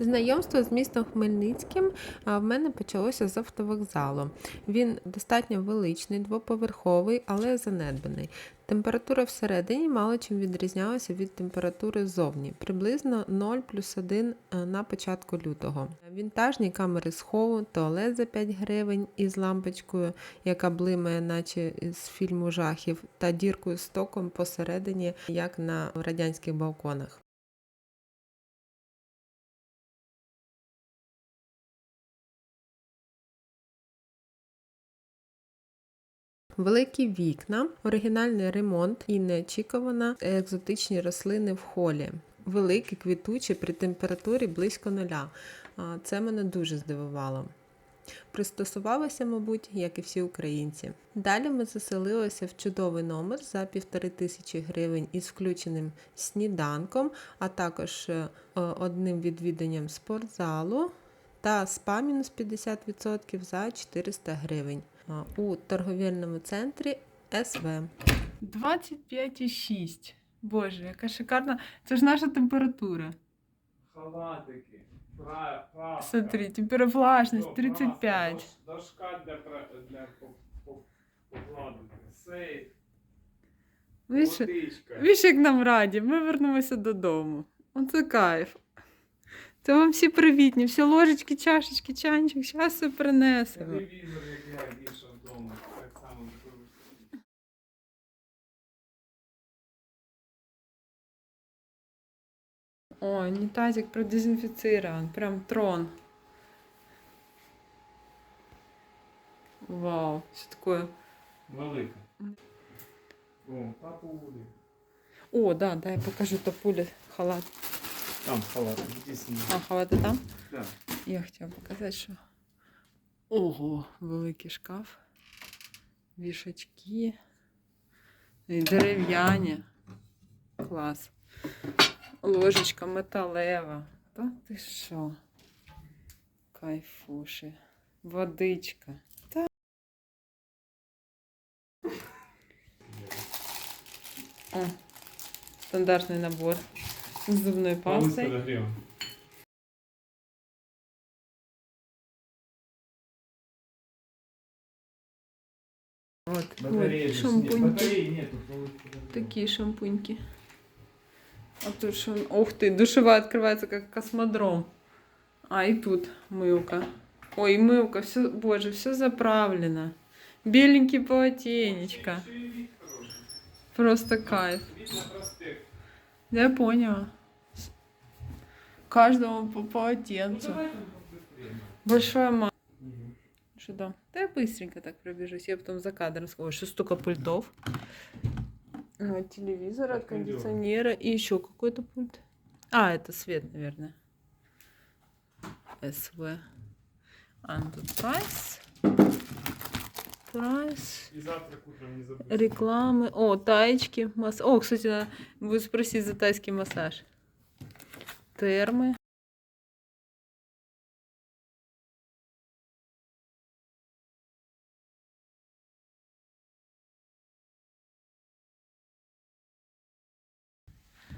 Знайомство з містом Хмельницьким в мене почалося з автовокзалу. Він достатньо величний, двоповерховий, але занедбаний. Температура всередині мало чим відрізнялася від температури ззовні, приблизно 0 плюс 1 на початку лютого. Вінтажні камери схову, туалет за 5 гривень із лампочкою, яка блимає, наче з фільму жахів, та діркою з током посередині, як на радянських балконах. Великі вікна, оригінальний ремонт і неочікувано екзотичні рослини в холі. Великі, квітучі при температурі близько нуля. Це мене дуже здивувало. Пристосувалися, мабуть, як і всі українці. Далі ми заселилися в чудовий номер за півтори тисячі гривень із включеним сніданком, а також е, одним відвіданням спортзалу та спа мінус 50% за 400 гривень у торговельному центрі СВ. 25,6. Боже, яка шикарна. Це ж наша температура. Халатики. Смотри, Всё, 35. Дошка для, для по- по- сейф, водичка. як нам раді, ми вернемося додому. Оце кайф. Це вам всі привітні, всі ложечки, чашечки, чайничок, зараз все принесемо. Телевізор, як я більше вдома, так само використовую. О, унитазик продезинфицирован, прям трон. Вау, все такое. Велика. О, папулі. О, да, дай покажу топуля халат. Там халат, іди сюди. А, халати там? Да. Я хотіла показати, що. Ого, великий шкаф. Вішачки. І дерев'яні. Клас. Ложечка металева. Та ти що? Кайфуші. Водичка. Та. О, стандартний набор з зубною пастою. подогрів. От, Батареї, от ж шампуньки. нет. Батареї нету. коли подогрів. Такие шампуньки. А тут что? Ух ты, душевая открывается как космодром. А и тут мылка. Ой, мылка, все, боже, все заправлено. Беленький полотенечко. Ще й вид хороший. Просто кайф. Вид на проспект. Я поняла. Каждому по полотенцу. давай там побыстрее. Большая ма. Мгм. Что там? Да я быстренько так пробежусь. Я потом за кадром скажу, что столько пультов. А, Телевизора, Так, пойдём. кондиционера и еще какой-то пульт. А, это свет, наверное. СВ. А, тут прайс. Рекламы. О, таечки. Масс... О, кстати, надо будет спросить за тайский массаж. Термы.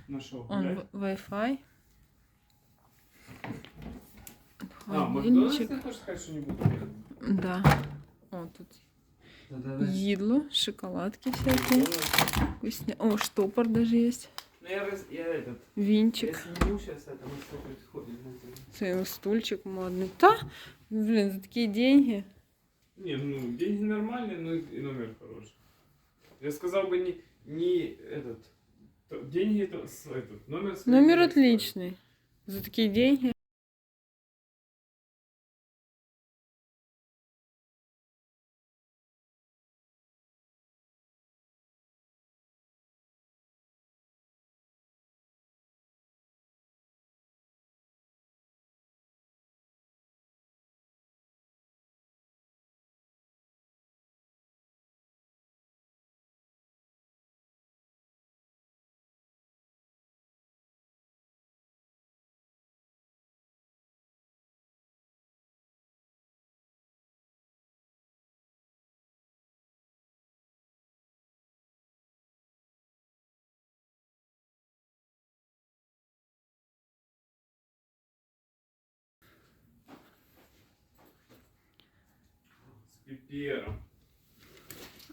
Ну що, Он гулять? Wi-Fi. А, Макдональдс Холодильничек. ты хочешь сказать что-нибудь? Да. О, тут Їдло, шоколадки всякие. Вкусня... О, штопор даже есть. Ну я, раз, я этот, я Винчик. сниму сейчас это, мы что происходит. Це стульчик модный. Та, блин, за такие деньги. Не, ну деньги нормальные, но и номер хороший. Я сказал бы не, не этот, то- деньги это, с- этот номер. с- Номер отличный. За такие деньги.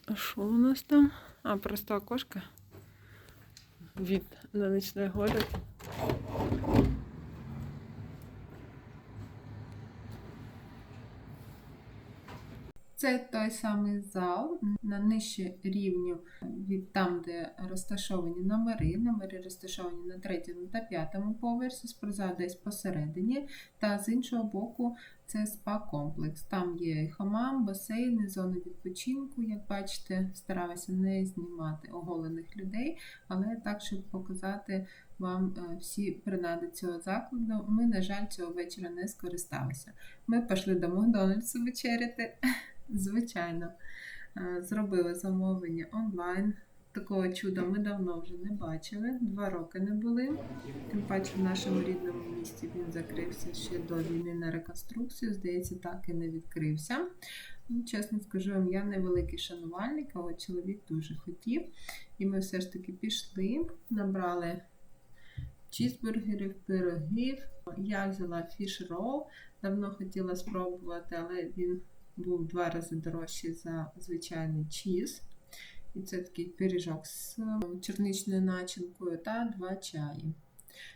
А що у нас там? А, просто окошко. Вид на ночной город. Це той самий зал на нижче рівню від там, де розташовані номери. Номери розташовані на третьому та п'ятому поверсі, спортзал десь посередині. Та з іншого боку, це спа-комплекс. Там є хамам, басейни, зони відпочинку. Як бачите, старалася не знімати оголених людей, але так, щоб показати вам е, всі принади цього закладу. Ми, на жаль, цього вечора не скористалися. Ми пішли до Макдональдсу вечеряти. Звичайно, Е, зробили замовлення онлайн. Такого чуда ми давно вже не бачили, два роки не були. Тим паче в нашому рідному місті він закрився ще до війни на реконструкцію. Здається, так і не відкрився. Ну, чесно скажу вам, я не великий шанувальник, але чоловік дуже хотів. І ми все ж таки пішли, набрали чізбургерів, пирогів. Я взяла фіш рол. Давно хотіла спробувати, але він був два рази дорожчий за звичайний чіз. І це такий пиріжок з е, чорничною начинкою та два чаї.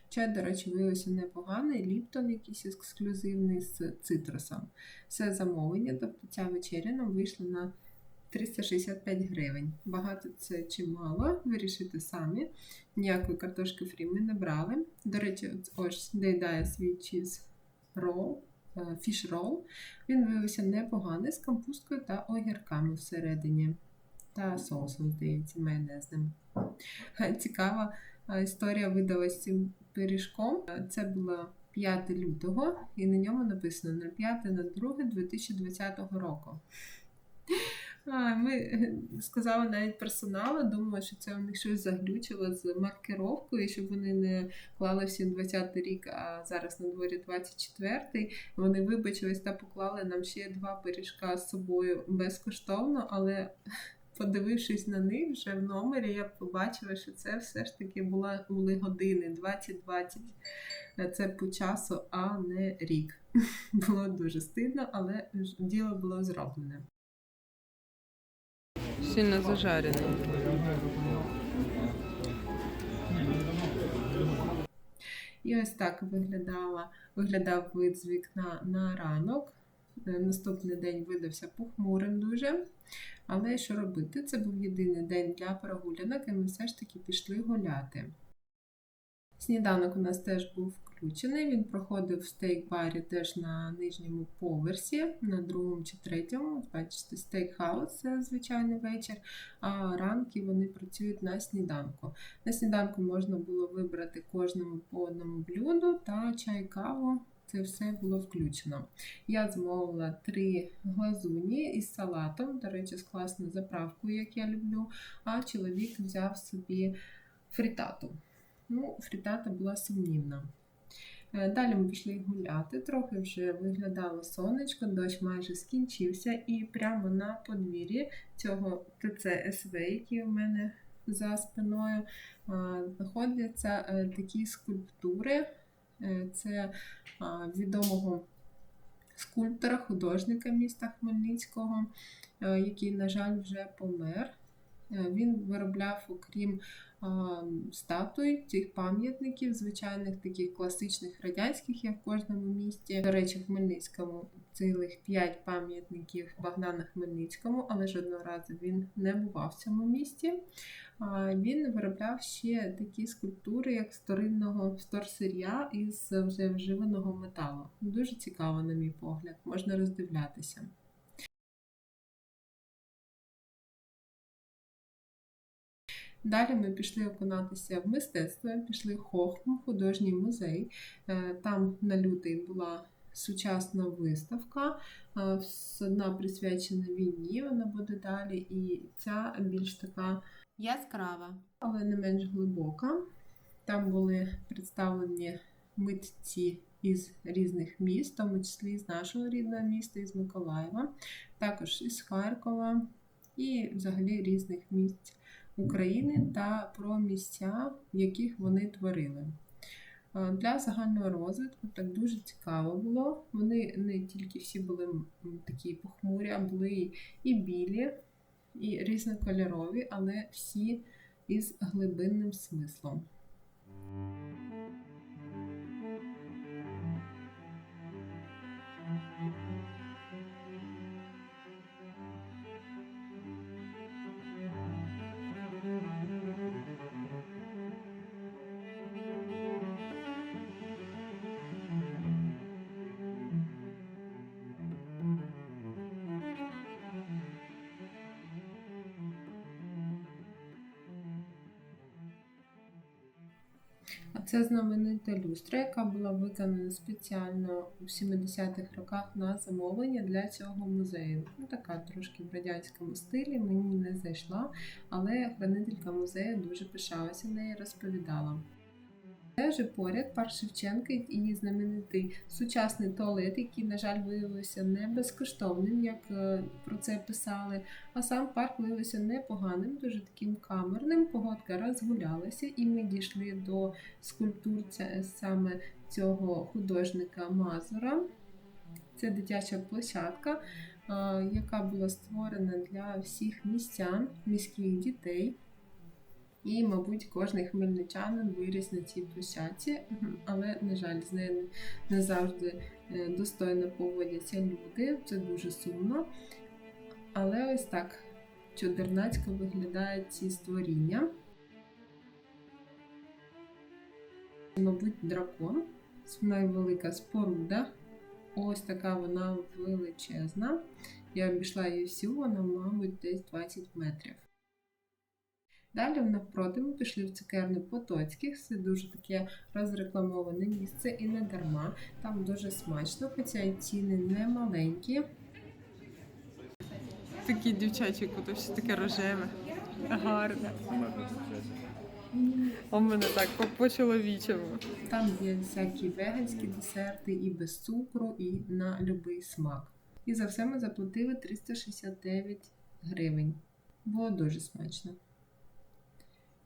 Чай, до речі, виявився непоганий, ліптон якийсь ексклюзивний з цитрусом. Все замовлення, тобто ця вечеря нам вийшла на 365 гривень. Багато це чи мало, вирішите самі. Ніякої картошки фрі ми не брали. До речі, ось доїдає свій чіз рол, е, фіш рол. Він виявився непоганий з кампусткою та огірками всередині. Та соусом, здається, майонезним. Е, Цікава е, історія видалась цим пиріжком. Е, Це було 5 лютого, і на ньому написано 05 на 2 2020 року. А, Ми е, сказали навіть персоналу, думаю, що це у них щось заглючило з маркировкою, щоб вони не клали всім 20 рік, а зараз на дворі 24-й. Вони вибачились та поклали нам ще два пиріжка з собою безкоштовно, але подивившись на них вже в номері, я побачила, що це все ж таки була, були години 2020. Це по часу, а не рік. Було дуже стидно, але діло було зроблене. Сильно зажарений. І ось так виглядала, виглядав вид з вікна на ранок. Е, Наступний день видався похмурим дуже. Але що робити? Це був єдиний день для прогулянок, і ми все ж таки пішли гуляти. Сніданок у нас теж був включений. Він проходив в стейк-барі теж на нижньому поверсі, на другому чи третьому. Бачите, стейк-хаус це звичайний вечір. А ранки вони працюють на сніданку. На сніданку можна було вибрати кожному по одному блюду та чай, каву. Це все було включено. Я замовила три глазуні із салатом, до речі, з класною заправкою, як я люблю. А чоловік взяв собі фрітату. Ну, фрітата була сумнівна. Е, Далі ми пішли гуляти, трохи вже виглядало сонечко, дощ майже скінчився, і прямо на подвір'ї цього ТЦ СВ, який у мене за спиною, знаходяться е, такі скульптури. Е, Це відомого скульптора, художника міста Хмельницького, який, на жаль, вже помер. Він виробляв, окрім статуй, цих пам'ятників, звичайних таких класичних радянських, є в кожному місті. До речі, в Хмельницькому цілих 5 пам'ятників Богдана Хмельницькому, але жодного разу він не бував в цьому місті. Він виробляв ще такі скульптури, як старинного сторсир'я із вже вживаного металу. Дуже цікаво, на мій погляд, можна роздивлятися. Далі ми пішли окунатися в мистецтво, пішли в Хохм, художній музей. Е, Там на лютий була сучасна виставка, е, одна присвячена війні, вона буде далі, і ця більш така яскрава, але не менш глибока. Там були представлені митці із різних міст, в тому числі з нашого рідного міста, із Миколаєва, також із Харкова і взагалі різних місць України та про місця, в яких вони творили. Е, Для загального розвитку так дуже цікаво було. Вони не тільки всі були такі похмурі, а були і- білі, і різнокольорові, але всі із глибинним смислом. А це знаменита люстра, яка була виконана спеціально у 70-х роках на замовлення для цього музею. Ну, така трошки в радянському стилі, мені не зайшла, але хранителька музею дуже пишалася нею розповідала. Вже поряд парк Шевченка і знаменитий сучасний туалет, який, на жаль, виявився не безкоштовним, як е, про це писали. А сам парк виявився непоганим, дуже таким камерним. Погодка розгулялася, і ми дійшли до скульптур ця- саме цього художника Мазура. Це дитяча площадка, е, яка була створена для всіх містян, міських дітей. І, мабуть, кожний хмельничанин виріс на цій площадці, але, на жаль, з нею не- завжди е, достойно поводяться люди. Це дуже сумно. Але ось так чудернацько виглядають ці створіння. Мабуть, дракон. Найвелика споруда. Ось така вона величезна. Я обійшла її всю, вона, мабуть, десь 20 метрів. Далі навпроти ми пішли в цукерню Потоцьких. Це дуже таке розрекламоване місце і не дарма. Там дуже смачно, хоча і ціни не маленькі. Такий дівчачий куток, все таке рожеве. Гарне. В мене так по- по-чоловічому. Там є всякі веганські десерти і без цукру, і на будь-який смак. І за все ми заплатили 369 гривень. Було дуже смачно.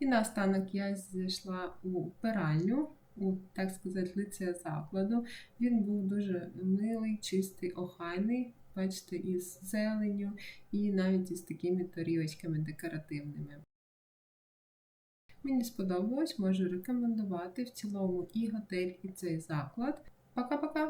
І наостанок я зайшла у перальню, у, так сказати, лице закладу. Він був дуже милий, чистий, охайний. Бачите, із зеленю і навіть із такими тарілочками декоративними. Мені сподобалось, можу рекомендувати в цілому і готель, і цей заклад. Пока-пока!